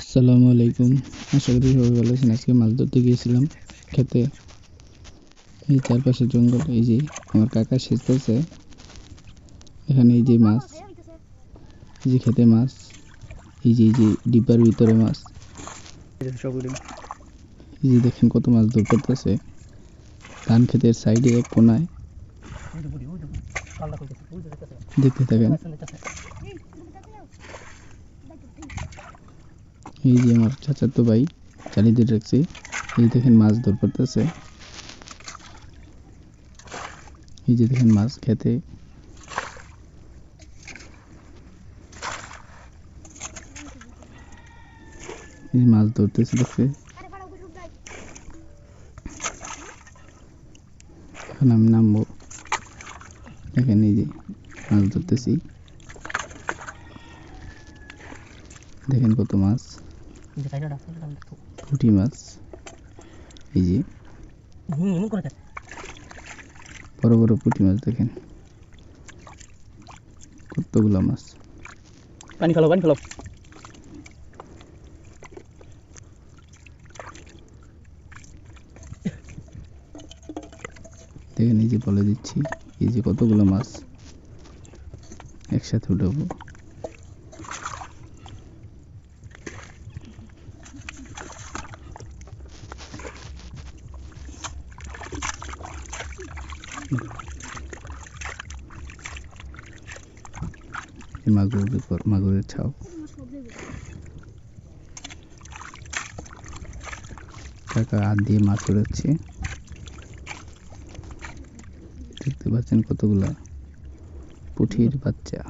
আসসালামু আলাইকুম। আশা করি সবাই ভালো আছেন। আজকে মাছ ধরতে গিয়েছিলাম খেতে। এই চারপাশে জঙ্গল এই যে আমার কাকা সেচতেছে এখানে এই যে মাছ, এই যে খেতে মাছ, এই যে এই যে ডিব্বার ভিতরে মাছ। এই যে দেখেন কত মাছ ধর করতেছে ধান ক্ষেতের সাইডে এক কোনায়। দেখতে থাকেন। এই যে আমার চাচাতো ভাই চালিয়ে রাখছে। এই দেখেন মাছ ধর করতেছে এই যে দেখেন মাছ খেতে। এই মাছ ধরতেছে দেখছে এখন আমি নামবো। দেখেন এই যে মাছ ধরতেছি। দেখেন কত মাছ। পুঁটি মাছ। এই যে। বড় বড় পুঁটি মাছ দেখেন। কতগুলো মাছ। পানি ফেলো পানি ফেলো। দেখেন এই যে বলে দিচ্ছি। এই যে কতগুলো মাছ? একসাথে উঠাবো। উপর মাগুরের ছাও কাকা হাত দিয়ে মাছ উড়াচ্ছে দেখতে পাচ্ছেন কতগুলা? পুঁঠির বাচ্চা।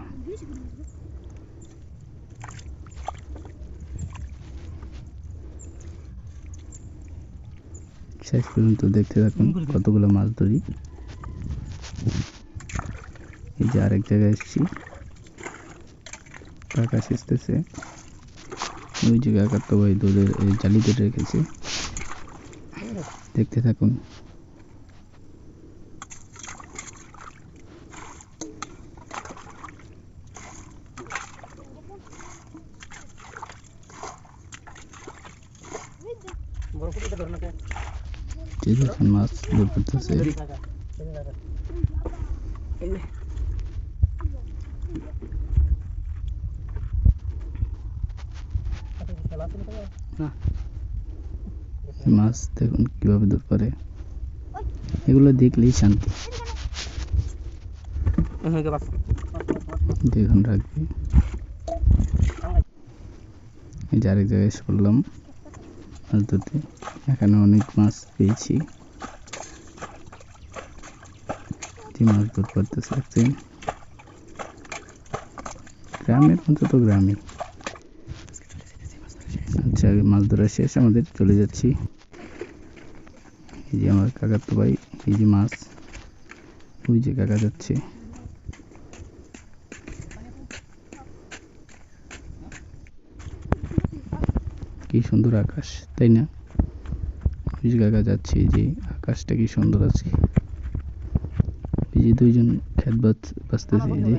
শেষ পর্যন্ত দেখতে থাকুন কতগুলো মাছ ধরি। এই যে আরেক জায়গায় এসেছি। কাকা সেচতেছে ওই যে কাকার তো ভাই দুধের, এই জালি ধরে রেখেছে। দেখতে থাকুন বড় ফুটে ধরো না মাছ দেখুন কীভাবে দূর করে এগুলো দেখলেই শান্তি দেখুন রাখবে এই যে আরেক জায়গায় এসে ধরতে এখানে অনেক মাছ পেয়েছি। মাছ ধর করতেছে দেখছেন গ্রামের মতো তো গ্রামে। আচ্ছা মাছ ধরা শেষ, আমাদের চলে যাচ্ছি। এই যে আমার কাকার তো ভাই, এই যে মাছ। ওই যে কাকা যাচ্ছে। কি সুন্দর আকাশ তাই না? যে কাকা যাচ্ছে যে আকাশটা কি সুন্দর আছে এই যে দুইজন খেত বাঁচতেছে এই যে।